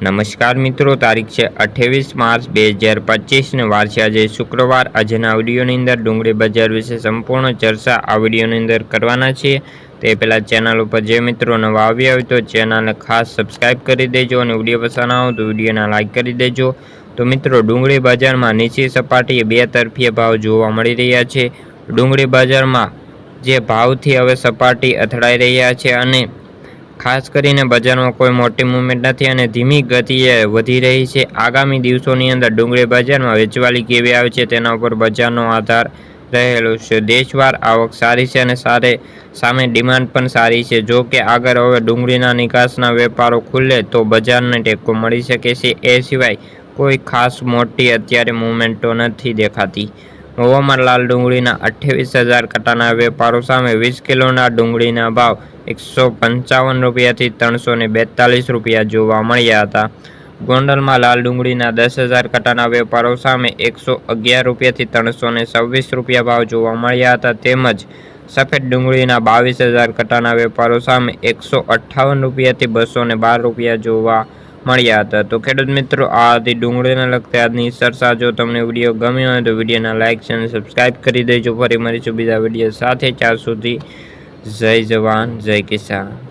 નમસ્કાર મિત્રો, તારીખ છે અઠ્ઠાવીસ માર્ચ બે હજાર પચીસને વાર છે. આજે શુક્રવાર, આજના ઓડિયોની અંદર ડુંગળી બજાર વિશે સંપૂર્ણ ચર્ચા આ અંદર કરવાના છીએ. તે પહેલાં ચેનલ ઉપર જે મિત્રો નવા આવ્યા હોય તો ચેનલને ખાસ સબસ્ક્રાઈબ કરી દેજો અને વીડિયો પસંદ આવો તો વિડીયોને લાઇક કરી દેજો. તો મિત્રો, ડુંગળી બજારમાં નીચી સપાટીએ બે તરફીય ભાવ જોવા મળી રહ્યા છે. ડુંગળી બજારમાં જે ભાવથી હવે સપાટી અથડાઈ રહ્યા છે અને ખાસ કરીને બજારમાં કોઈ મોટી મૂવમેન્ટ નથી અને ધીમી ગતિએ વધી રહી છે. આગામી દિવસોની અંદર ડુંગળી બજારમાં વેચવાલી કેવી આવે છે તેના ઉપર બજારનો આધાર રહેલો છે. દેશવાર આવક સારી છે અને સારે સામે ડિમાન્ડ પણ સારી છે. જો કે આગળ હવે ડુંગળીના નિકાસના વેપારો ખુલે તો બજારને ટેકો મળી શકે છે. એ સિવાય કોઈ ખાસ મોટી અત્યારે મૂવમેન્ટો નથી દેખાતી. હવામાં લાલ ડુંગળીના અઠ્યાવીસ હજાર કટાના વેપારો સામે વીસ કિલોના ડુંગળીના ભાવ એકસો પંચાવન રૂપિયાથી ત્રણસો ને બેતાલીસ રૂપિયા જોવા મળ્યા હતા. ગોંડલમાં લાલ ડુંગળીના દસ હજાર કટાના વેપારો સામે એકસો અગિયાર રૂપિયાથી ત્રણસો ને છવ્વીસ રૂપિયા ભાવ જોવા મળ્યા હતા. તેમજ સફેદ ડુંગળીના બાવીસ હજાર કટાના વેપારો સામે એકસો અઠ્ઠાવન રૂપિયાથી બસો ને બાર રૂપિયા જોવા મળ્યા હતા. તો ખેડૂત મિત્રો, આ હતી ડુંગળીને લગતી આજની સરસા જો તમને વીડિયો ગમ્યો હોય તો વિડીયોના લાઇક અને સબસ્ક્રાઈબ કરી દેજો. ફરી મળીશું બીજા વીડિયો સાથે. ચાર સુધી જય જવાન જય કિસાન.